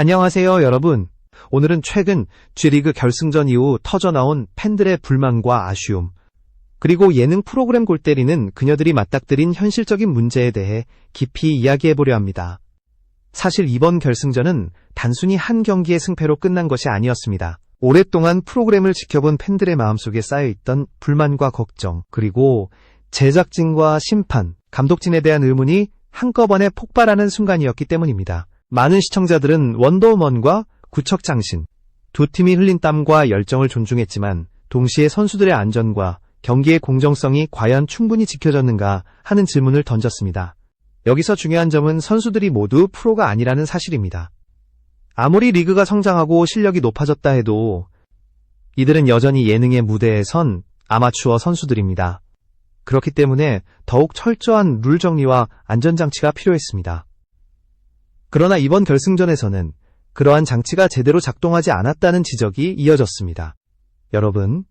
안녕하세요, 여러분. 오늘은 최근 G리그 결승전 이후 터져나온 팬들의 불만과 아쉬움, 그리고 예능 프로그램 골 때리는 그녀들이 맞닥뜨린 현실적인 문제에 대해 깊이 이야기해보려 합니다. 사실 이번 결승전은 단순히 한 경기의 승패로 끝난 것이 아니었습니다. 오랫동안 프로그램을 지켜본 팬들의 마음속에 쌓여있던 불만과 걱정, 그리고 제작진과 심판, 감독진에 대한 의문이 한꺼번에 폭발하는 순간이었기 때문입니다. 많은 시청자들은 원더우먼과 구척장신, 두 팀이 흘린 땀과 열정을 존중했지만 동시에 선수들의 안전과 경기의 공정성이 과연 충분히 지켜졌는가 하는 질문을 던졌습니다. 여기서 중요한 점은 선수들이 모두 프로가 아니라는 사실입니다. 아무리 리그가 성장하고 실력이 높아졌다 해도 이들은 여전히 예능의 무대에 선 아마추어 선수들입니다. 그렇기 때문에 더욱 철저한 룰 정리와 안전장치가 필요했습니다. 그러나 이번 결승전에서는 그러한 장치가 제대로 작동하지 않았다는 지적이 이어졌습니다. 여러분,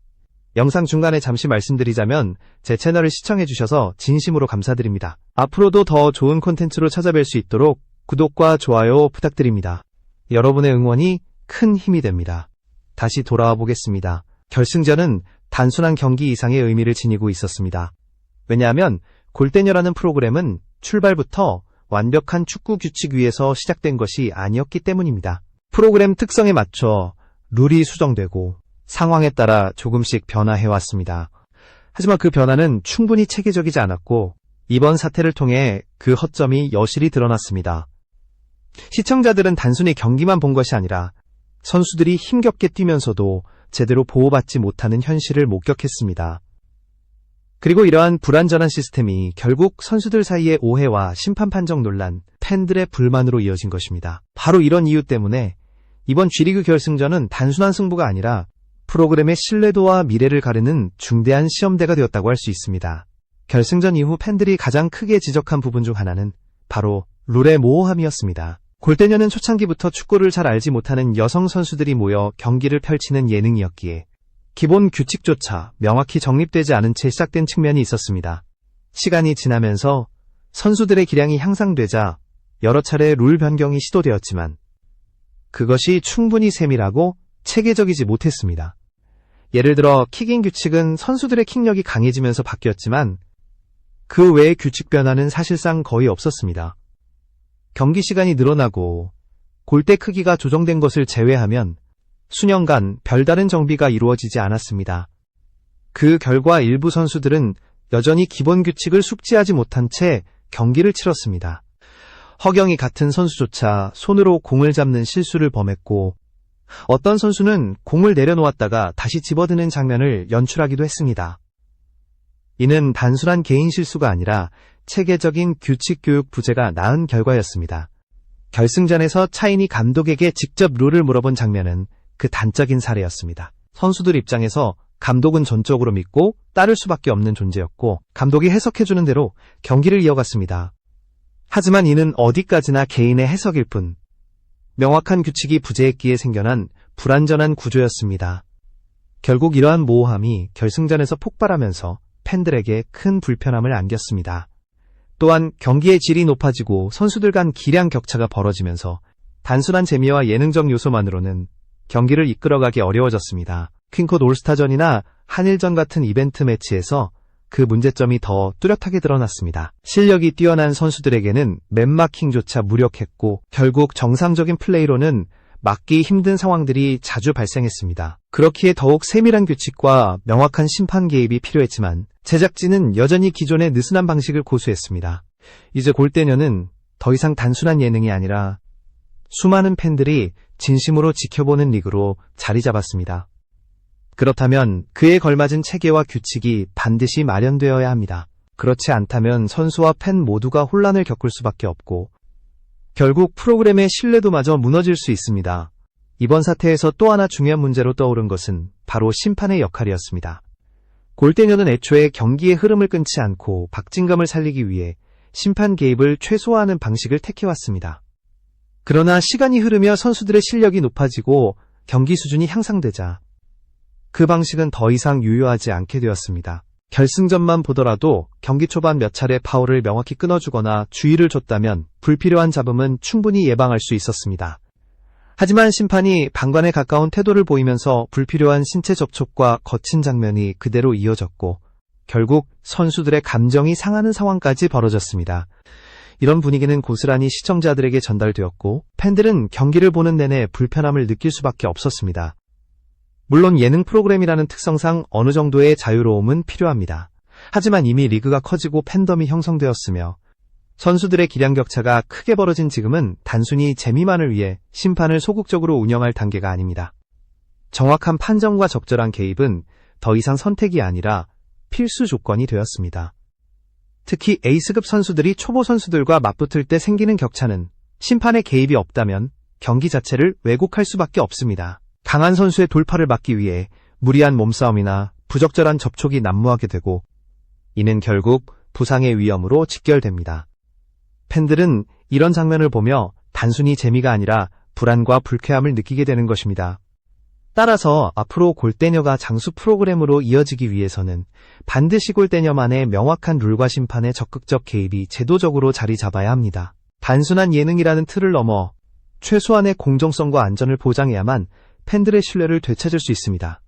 영상 중간에 잠시 말씀드리자면 제 채널을 시청해주셔서 진심으로 감사드립니다. 앞으로도 더 좋은 콘텐츠로 찾아뵐 수 있도록 구독과 좋아요 부탁드립니다. 여러분의 응원이 큰 힘이 됩니다. 다시 돌아와 보겠습니다. 결승전은 단순한 경기 이상의 의미를 지니고 있었습니다. 왜냐하면 골대녀라는 프로그램은 출발부터 완벽한 축구 규칙 위에서 시작된 것이 아니었기 때문입니다. 프로그램 특성에 맞춰 룰이 수정되고 상황에 따라 조금씩 변화해왔습니다. 하지만 그 변화는 충분히 체계적이지 않았고 이번 사태를 통해 그 허점이 여실히 드러났습니다. 시청자들은 단순히 경기만 본 것이 아니라 선수들이 힘겹게 뛰면서도 제대로 보호받지 못하는 현실을 목격했습니다. 그리고 이러한 불완전한 시스템이 결국 선수들 사이의 오해와 심판 판정 논란, 팬들의 불만으로 이어진 것입니다. 바로 이런 이유 때문에 이번 G리그 결승전은 단순한 승부가 아니라 프로그램의 신뢰도와 미래를 가르는 중대한 시험대가 되었다고 할 수 있습니다. 결승전 이후 팬들이 가장 크게 지적한 부분 중 하나는 바로 룰의 모호함이었습니다. 골대녀는 초창기부터 축구를 잘 알지 못하는 여성 선수들이 모여 경기를 펼치는 예능이었기에 기본 규칙조차 명확히 정립되지 않은 채 시작된 측면이 있었습니다. 시간이 지나면서 선수들의 기량이 향상되자 여러 차례 룰 변경이 시도되었지만 그것이 충분히 세밀하고 체계적이지 못했습니다. 예를 들어 킥인 규칙은 선수들의 킥력이 강해지면서 바뀌었지만 그 외의 규칙 변화는 사실상 거의 없었습니다. 경기 시간이 늘어나고 골대 크기가 조정된 것을 제외하면 수년간 별다른 정비가 이루어지지 않았습니다. 그 결과 일부 선수들은 여전히 기본 규칙을 숙지하지 못한 채 경기를 치렀습니다. 허경이 같은 선수조차 손으로 공을 잡는 실수를 범했고 어떤 선수는 공을 내려놓았다가 다시 집어드는 장면을 연출하기도 했습니다. 이는 단순한 개인 실수가 아니라 체계적인 규칙 교육 부재가 낳은 결과였습니다. 결승전에서 차인이 감독에게 직접 룰을 물어본 장면은 그 단적인 사례였습니다. 선수들 입장에서 감독은 전적으로 믿고 따를 수밖에 없는 존재였고 감독이 해석해주는 대로 경기를 이어갔습니다. 하지만 이는 어디까지나 개인의 해석일 뿐 명확한 규칙이 부재했기에 생겨난 불완전한 구조였습니다. 결국 이러한 모호함이 결승전에서 폭발하면서 팬들에게 큰 불편함을 안겼습니다. 또한 경기의 질이 높아지고 선수들 간 기량 격차가 벌어지면서 단순한 재미와 예능적 요소만으로는 경기를 이끌어가기 어려워졌습니다. 퀸콧 올스타전이나 한일전 같은 이벤트 매치에서 그 문제점이 더 뚜렷하게 드러났습니다. 실력이 뛰어난 선수들에게는 맵마킹조차 무력했고 결국 정상적인 플레이로는 막기 힘든 상황들이 자주 발생했습니다. 그렇기에 더욱 세밀한 규칙과 명확한 심판 개입이 필요했지만 제작진은 여전히 기존의 느슨한 방식을 고수했습니다. 이제 골대녀는 더 이상 단순한 예능이 아니라 수많은 팬들이 진심으로 지켜보는 리그로 자리 잡았습니다. 그렇다면 그에 걸맞은 체계와 규칙이 반드시 마련되어야 합니다. 그렇지 않다면 선수와 팬 모두가 혼란을 겪을 수밖에 없고 결국 프로그램의 신뢰도마저 무너질 수 있습니다. 이번 사태에서 또 하나 중요한 문제로 떠오른 것은 바로 심판의 역할이었습니다. 골대녀는 애초에 경기의 흐름을 끊지 않고 박진감을 살리기 위해 심판 개입을 최소화하는 방식을 택해왔습니다. 그러나 시간이 흐르며 선수들의 실력이 높아지고 경기 수준이 향상되자 그 방식은 더 이상 유효하지 않게 되었습니다. 결승전만 보더라도 경기 초반 몇 차례 파울을 명확히 끊어주거나 주의를 줬다면 불필요한 잡음은 충분히 예방할 수 있었습니다. 하지만 심판이 방관에 가까운 태도를 보이면서 불필요한 신체 접촉과 거친 장면이 그대로 이어졌고 결국 선수들의 감정이 상하는 상황까지 벌어졌습니다. 이런 분위기는 고스란히 시청자들에게 전달되었고 팬들은 경기를 보는 내내 불편함을 느낄 수밖에 없었습니다. 물론 예능 프로그램이라는 특성상 어느 정도의 자유로움은 필요합니다. 하지만 이미 리그가 커지고 팬덤이 형성되었으며 선수들의 기량 격차가 크게 벌어진 지금은 단순히 재미만을 위해 심판을 소극적으로 운영할 단계가 아닙니다. 정확한 판정과 적절한 개입은 더 이상 선택이 아니라 필수 조건이 되었습니다. 특히 에이스급 선수들이 초보 선수들과 맞붙을 때 생기는 격차는 심판의 개입이 없다면 경기 자체를 왜곡할 수밖에 없습니다. 강한 선수의 돌파를 막기 위해 무리한 몸싸움이나 부적절한 접촉이 난무하게 되고 이는 결국 부상의 위험으로 직결됩니다. 팬들은 이런 장면을 보며 단순히 재미가 아니라 불안과 불쾌함을 느끼게 되는 것입니다. 따라서 앞으로 골대녀가 장수 프로그램으로 이어지기 위해서는 반드시 골대녀만의 명확한 룰과 심판의 적극적 개입이 제도적으로 자리 잡아야 합니다. 단순한 예능이라는 틀을 넘어 최소한의 공정성과 안전을 보장해야만 팬들의 신뢰를 되찾을 수 있습니다.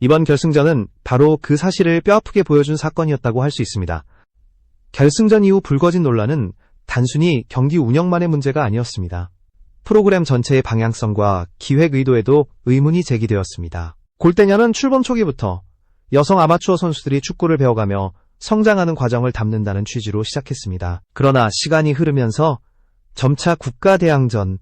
이번 결승전은 바로 그 사실을 뼈아프게 보여준 사건이었다고 할 수 있습니다. 결승전 이후 불거진 논란은 단순히 경기 운영만의 문제가 아니었습니다. 프로그램 전체의 방향성과 기획 의도에도 의문이 제기되었습니다. 골대녀는 출범 초기부터 여성 아마추어 선수들이 축구를 배워가며 성장하는 과정을 담는다는 취지로 시작했습니다. 그러나 시간이 흐르면서 점차 국가대항전,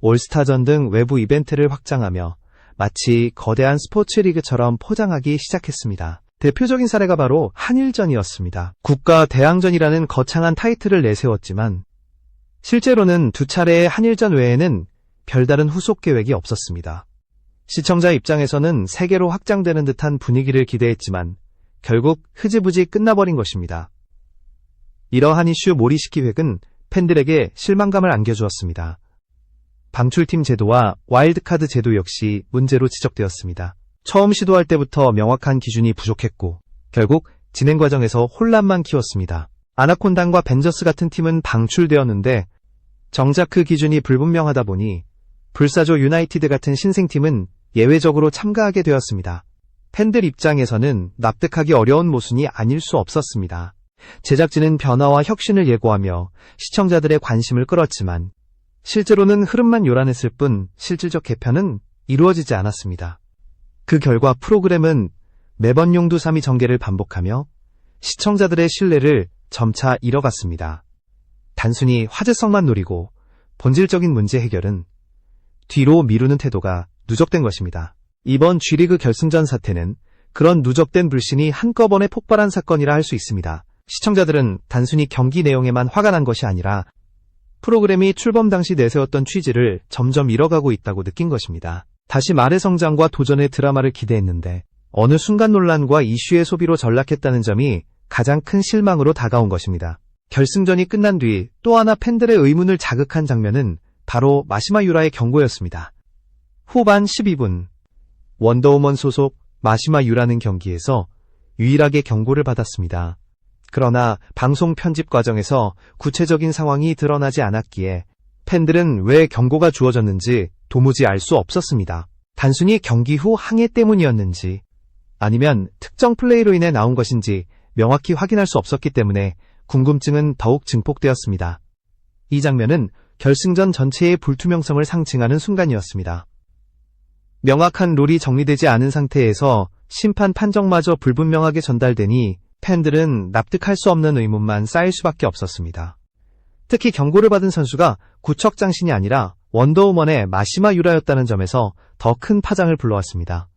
올스타전 등 외부 이벤트를 확장하며 마치 거대한 스포츠 리그처럼 포장하기 시작했습니다. 대표적인 사례가 바로 한일전이었습니다. 국가 대항전이라는 거창한 타이틀을 내세웠지만 실제로는 두 차례의 한일전 외에는 별다른 후속 계획이 없었습니다. 시청자 입장에서는 세계로 확장되는 듯한 분위기를 기대했지만 결국 흐지부지 끝나버린 것입니다. 이러한 이슈 몰이식 기획은 팬들에게 실망감을 안겨주었습니다. 방출팀 제도와 와일드카드 제도 역시 문제로 지적되었습니다. 처음 시도할 때부터 명확한 기준이 부족했고 결국 진행 과정에서 혼란만 키웠습니다. 아나콘단과 벤저스 같은 팀은 방출되었는데 정작 그 기준이 불분명하다 보니 불사조 유나이티드 같은 신생팀은 예외적으로 참가하게 되었습니다. 팬들 입장에서는 납득하기 어려운 모순이 아닐 수 없었습니다. 제작진은 변화와 혁신을 예고하며 시청자들의 관심을 끌었지만 실제로는 흐름만 요란했을 뿐 실질적 개편은 이루어지지 않았습니다. 그 결과 프로그램은 매번 용두 3위 전개를 반복하며 시청자들의 신뢰를 점차 잃어갔습니다. 단순히 화제성만 노리고 본질적인 문제 해결은 뒤로 미루는 태도가 누적된 것입니다. 이번 G리그 결승전 사태는 그런 누적된 불신이 한꺼번에 폭발한 사건이라 할 수 있습니다. 시청자들은 단순히 경기 내용에만 화가 난 것이 아니라 프로그램이 출범 당시 내세웠던 취지를 점점 잃어가고 있다고 느낀 것입니다. 다시 말의 성장과 도전의 드라마를 기대했는데 어느 순간 논란과 이슈의 소비로 전락했다는 점이 가장 큰 실망으로 다가온 것입니다. 결승전이 끝난 뒤 또 하나 팬들의 의문을 자극한 장면은 바로 마시마 유라의 경고였습니다. 후반 12분 원더우먼 소속 마시마 유라는 경기에서 유일하게 경고를 받았습니다. 그러나 방송 편집 과정에서 구체적인 상황이 드러나지 않았기에 팬들은 왜 경고가 주어졌는지 도무지 알 수 없었습니다. 단순히 경기 후 항해 때문이었는지 아니면 특정 플레이로 인해 나온 것인지 명확히 확인할 수 없었기 때문에 궁금증은 더욱 증폭되었습니다. 이 장면은 결승전 전체의 불투명성을 상징하는 순간이었습니다. 명확한 룰이 정리되지 않은 상태에서 심판 판정마저 불분명하게 전달되니 팬들은 납득할 수 없는 의문만 쌓일 수밖에 없었습니다. 특히 경고를 받은 선수가 구척장신이 아니라 원더우먼의 마시마 유라였다는 점에서 더 큰 파장을 불러왔습니다.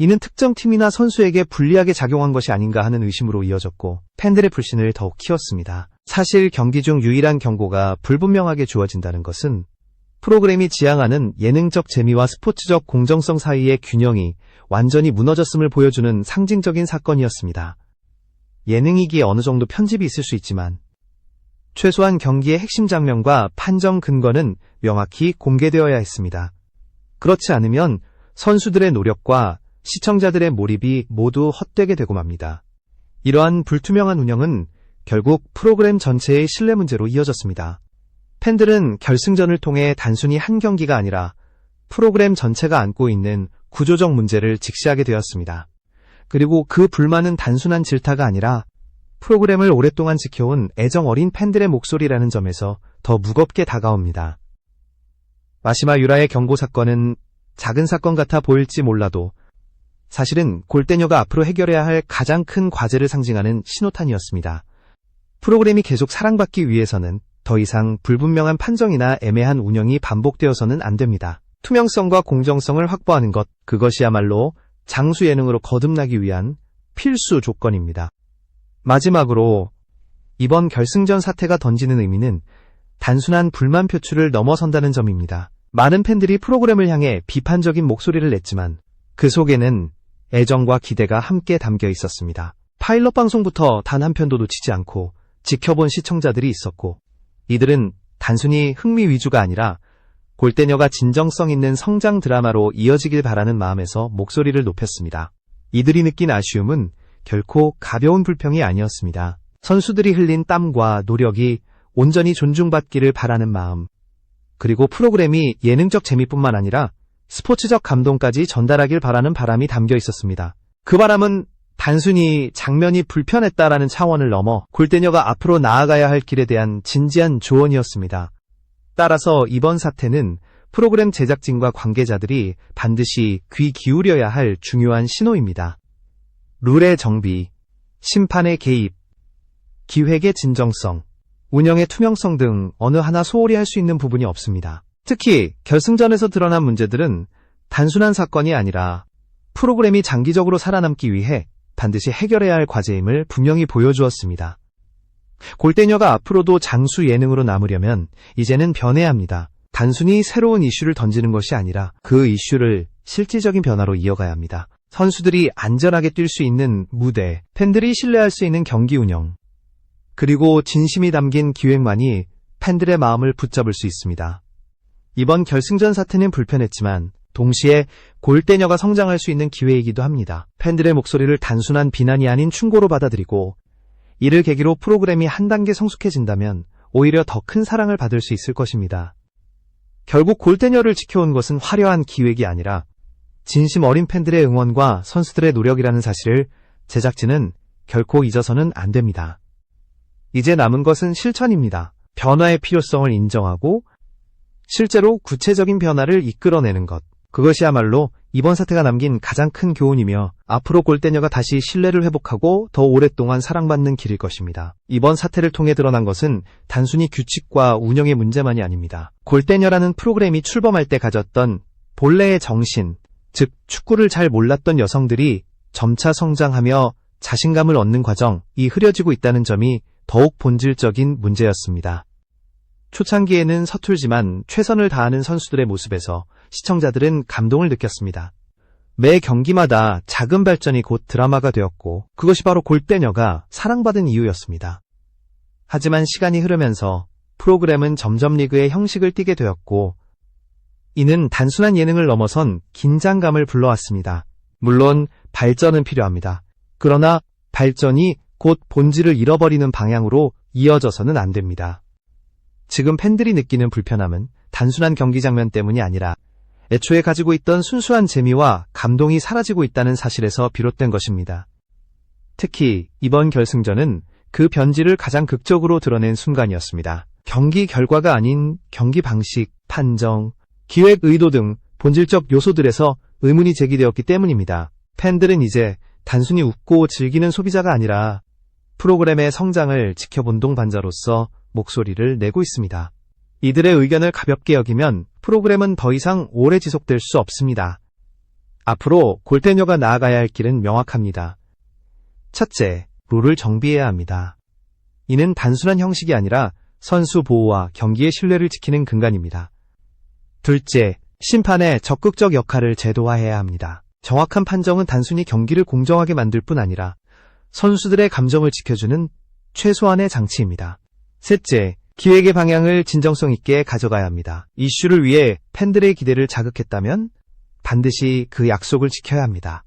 이는 특정 팀이나 선수에게 불리하게 작용한 것이 아닌가 하는 의심으로 이어졌고 팬들의 불신을 더욱 키웠습니다. 사실 경기 중 유일한 경고가 불분명하게 주어진다는 것은 프로그램이 지향하는 예능적 재미와 스포츠적 공정성 사이의 균형이 완전히 무너졌음을 보여주는 상징적인 사건이었습니다. 예능이기에 어느 정도 편집이 있을 수 있지만 최소한 경기의 핵심 장면과 판정 근거는 명확히 공개되어야 했습니다. 그렇지 않으면 선수들의 노력과 시청자들의 몰입이 모두 헛되게 되고 맙니다. 이러한 불투명한 운영은 결국 프로그램 전체의 신뢰 문제로 이어졌습니다. 팬들은 결승전을 통해 단순히 한 경기가 아니라 프로그램 전체가 안고 있는 구조적 문제를 직시하게 되었습니다. 그리고 그 불만은 단순한 질타가 아니라 프로그램을 오랫동안 지켜온 애정 어린 팬들의 목소리라는 점에서 더 무겁게 다가옵니다. 마시마 유라의 경고 사건은 작은 사건 같아 보일지 몰라도 사실은 골대녀가 앞으로 해결해야 할 가장 큰 과제를 상징하는 신호탄이었습니다. 프로그램이 계속 사랑받기 위해서는 더 이상 불분명한 판정이나 애매한 운영이 반복되어서는 안 됩니다. 투명성과 공정성을 확보하는 것, 그것이야말로 장수 예능으로 거듭나기 위한 필수 조건입니다. 마지막으로 이번 결승전 사태가 던지는 의미는 단순한 불만 표출을 넘어선다는 점입니다. 많은 팬들이 프로그램을 향해 비판적인 목소리를 냈지만 그 속에는 애정과 기대가 함께 담겨 있었습니다. 파일럿 방송부터 단 한 편도 놓치지 않고 지켜본 시청자들이 있었고 이들은 단순히 흥미 위주가 아니라 골대녀가 진정성 있는 성장 드라마로 이어지길 바라는 마음에서 목소리를 높였습니다. 이들이 느낀 아쉬움은 결코 가벼운 불평이 아니었습니다. 선수들이 흘린 땀과 노력이 온전히 존중받기를 바라는 마음, 그리고 프로그램이 예능적 재미뿐만 아니라 스포츠적 감동까지 전달하길 바라는 바람이 담겨 있었습니다. 그 바람은 단순히 장면이 불편했다라는 차원을 넘어 골대녀가 앞으로 나아가야 할 길에 대한 진지한 조언이었습니다. 따라서 이번 사태는 프로그램 제작진과 관계자들이 반드시 귀 기울여야 할 중요한 신호입니다. 룰의 정비, 심판의 개입, 기획의 진정성, 운영의 투명성 등 어느 하나 소홀히 할 수 있는 부분이 없습니다. 특히 결승전에서 드러난 문제들은 단순한 사건이 아니라 프로그램이 장기적으로 살아남기 위해 반드시 해결해야 할 과제임을 분명히 보여주었습니다. 골대녀가 앞으로도 장수 예능으로 남으려면 이제는 변해야 합니다. 단순히 새로운 이슈를 던지는 것이 아니라 그 이슈를 실질적인 변화로 이어가야 합니다. 선수들이 안전하게 뛸 수 있는 무대, 팬들이 신뢰할 수 있는 경기 운영, 그리고 진심이 담긴 기획만이 팬들의 마음을 붙잡을 수 있습니다. 이번 결승전 사태는 불편했지만 동시에 골대녀가 성장할 수 있는 기회이기도 합니다. 팬들의 목소리를 단순한 비난이 아닌 충고로 받아들이고 이를 계기로 프로그램이 한 단계 성숙해진다면 오히려 더 큰 사랑을 받을 수 있을 것입니다. 결국 골대녀를 지켜온 것은 화려한 기획이 아니라 진심 어린 팬들의 응원과 선수들의 노력이라는 사실을 제작진은 결코 잊어서는 안 됩니다. 이제 남은 것은 실천입니다. 변화의 필요성을 인정하고 실제로 구체적인 변화를 이끌어내는 것. 그것이야말로 이번 사태가 남긴 가장 큰 교훈이며 앞으로 골대녀가 다시 신뢰를 회복하고 더 오랫동안 사랑받는 길일 것입니다. 이번 사태를 통해 드러난 것은 단순히 규칙과 운영의 문제만이 아닙니다. 골대녀라는 프로그램이 출범할 때 가졌던 본래의 정신, 즉 축구를 잘 몰랐던 여성들이 점차 성장하며 자신감을 얻는 과정이 흐려지고 있다는 점이 더욱 본질적인 문제였습니다. 초창기에는 서툴지만 최선을 다하는 선수들의 모습에서 시청자들은 감동을 느꼈습니다. 매 경기마다 작은 발전이 곧 드라마가 되었고 그것이 바로 골대녀가 사랑받은 이유였습니다. 하지만 시간이 흐르면서 프로그램은 점점 리그의 형식을 띠게 되었고 이는 단순한 예능을 넘어선 긴장감을 불러왔습니다. 물론 발전은 필요합니다. 그러나 발전이 곧 본질을 잃어버리는 방향으로 이어져서는 안 됩니다. 지금 팬들이 느끼는 불편함은 단순한 경기 장면 때문이 아니라 애초에 가지고 있던 순수한 재미와 감동이 사라지고 있다는 사실에서 비롯된 것입니다. 특히 이번 결승전은 그 변질을 가장 극적으로 드러낸 순간이었습니다. 경기 결과가 아닌 경기 방식, 판정, 기획 의도 등 본질적 요소들에서 의문이 제기되었기 때문입니다. 팬들은 이제 단순히 웃고 즐기는 소비자가 아니라 프로그램의 성장을 지켜본 동반자로서 목소리를 내고 있습니다. 이들의 의견을 가볍게 여기면 프로그램은 더 이상 오래 지속될 수 없습니다. 앞으로 골대녀가 나아가야 할 길은 명확합니다. 첫째, 룰을 정비해야 합니다. 이는 단순한 형식이 아니라 선수 보호와 경기의 신뢰를 지키는 근간입니다. 둘째, 심판의 적극적 역할을 제도화해야 합니다. 정확한 판정은 단순히 경기를 공정하게 만들 뿐 아니라 선수들의 감정을 지켜주는 최소한의 장치입니다. 셋째, 기획의 방향을 진정성 있게 가져가야 합니다. 이슈를 위해 팬들의 기대를 자극했다면 반드시 그 약속을 지켜야 합니다.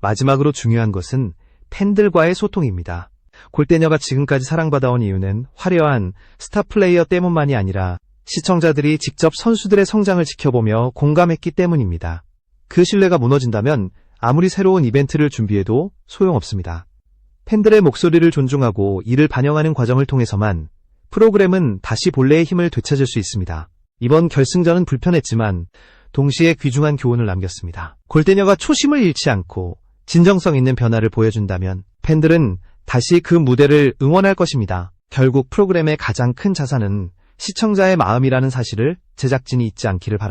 마지막으로 중요한 것은 팬들과의 소통입니다. 골대녀가 지금까지 사랑받아온 이유는 화려한 스타 플레이어 때문만이 아니라 시청자들이 직접 선수들의 성장을 지켜보며 공감했기 때문입니다. 그 신뢰가 무너진다면 아무리 새로운 이벤트를 준비해도 소용없습니다. 팬들의 목소리를 존중하고 이를 반영하는 과정을 통해서만 프로그램은 다시 본래의 힘을 되찾을 수 있습니다. 이번 결승전은 불편했지만 동시에 귀중한 교훈을 남겼습니다. 골대녀가 초심을 잃지 않고 진정성 있는 변화를 보여준다면 팬들은 다시 그 무대를 응원할 것입니다. 결국 프로그램의 가장 큰 자산은 시청자의 마음이라는 사실을 제작진이 잊지 않기를 바랍니다.